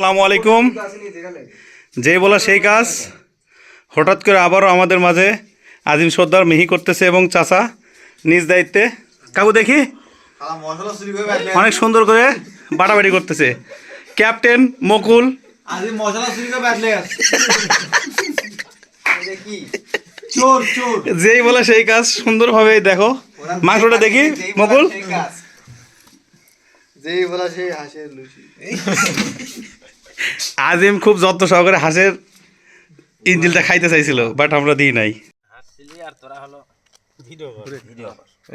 আসসালামু আলাইকুম। যেই বলা সেই কাজ। হঠাৎ করে আবারও আমাদের মাঝে আজিম সর্দার মিহি করতেছে এবং চাচা নিজ দায়িত্বে। কাকু দেখি? অনেক সুন্দর করে বাটাবাটি করতেছে। ক্যাপ্টেন মকুল। যেই বলে সেই কাজ সুন্দরভাবে দেখো। মাংসটা দেখি মকুল। যেই বলা সেই হাসে লুচি। আজিম খুব যত্ন সহকারে হাঁসের ইঞ্জিলটা খাইতে চাইছিল বাট আমরা দিই নাই।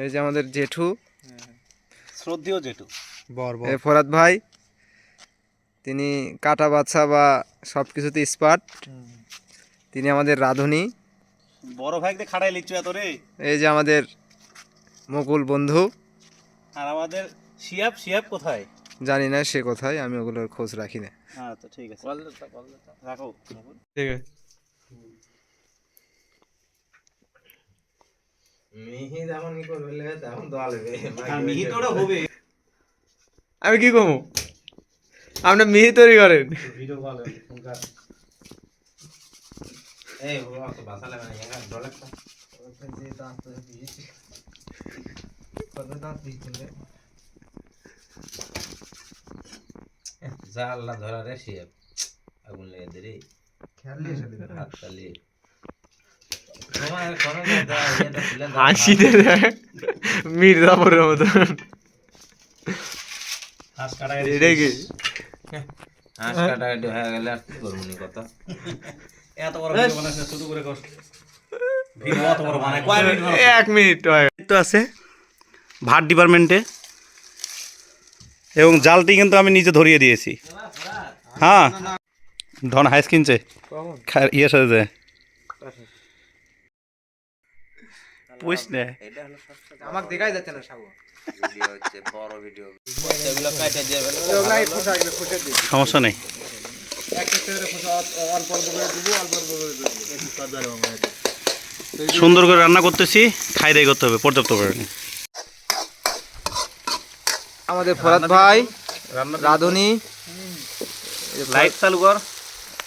এই যে আমাদের জেঠু শ্রদ্ধেয় জেঠু। এ ফরাদ ভাই তিনি কাটা বাচ্চা বা সব কিছুতে স্পার্ট তিনি আমাদের রাঁধুনি। বড় ভাইকে খাড়াই লিচ্ছ এত রে। এই যে আমাদের মুকুল বন্ধু। আর আমাদের শিয়াব শিয়াব কোথায়? জানি না সে কোথায় আমি ওগুলোর খোঁজ রাখি না। হ্যাঁ তো ঠিক আছে। রাখো। মিহি তো ওটা হবে। আমি কি কমু আপনি মিহি তৈরি করেন। জাল্লা ধরা রে আগুন লেগে দে রে। মির্জাপুরের হাঁস কি হাঁস হয়ে গেলে আর কি করব নি এত বড় বানাইছে করে কষ্ট? এক মিনিট তো আছে ভাত ডিপার্টমেন্টে। এবং জালটি কিন্তু আমি নিজে ধরিয়ে দিয়েছি। হ্যাঁ। ধন হাইস কিনছে। ইয়ে সাথে পুষ নে। আমাকে দেখাই যাচ্ছে না সাগর। সমস্যা নেই। সুন্দর করে রান্না করতেছি খাই দাই করতে হবে পর্যাপ্ত পরিমাণে। আমাদের ফরাদ ভাই রাঁধুনি। লাইট চালু কর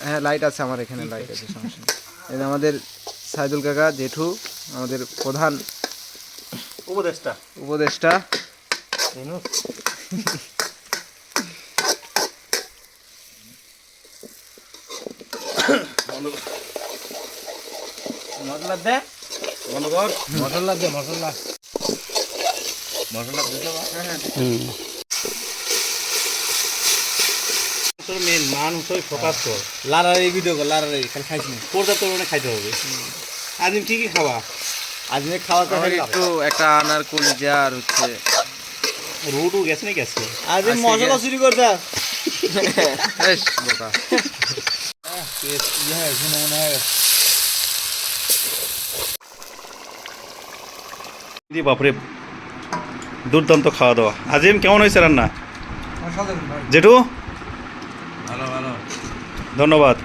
হ্যাঁ লাইট আছে আমার এখানে লাইট আছে। সমস্যা নেই। এই যে আমাদের সাইদুল কাকা জেঠু আমাদের প্রধান উপদেষ্টা। উপদেষ্টা। মশলা দে। মশলা দে মশলা। মশলা দিতে পার মেন মানুষ ফোকাস কর। লারার এই ভিডিও কর লারার এই খালি পর্যাপ্ত পরিমাণে খাইতে হবে। আদিম কি কি খাওয়া আজকে খাওয়া আমার একটু একটা আনার কলিজা আর হচ্ছে রুটু গেছে না গেছে আজকে মশলা চুরি করতে এস, বোকা। জি বাপরে। দুর্দান্ত খাওয়া দাওয়া। আজিম কেমন হয়েছে রান্না? জেঠু? ভালো ভালো ধন্যবাদ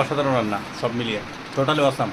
অসাধারণ রান্না সব মিলিয়ে। Totally awesome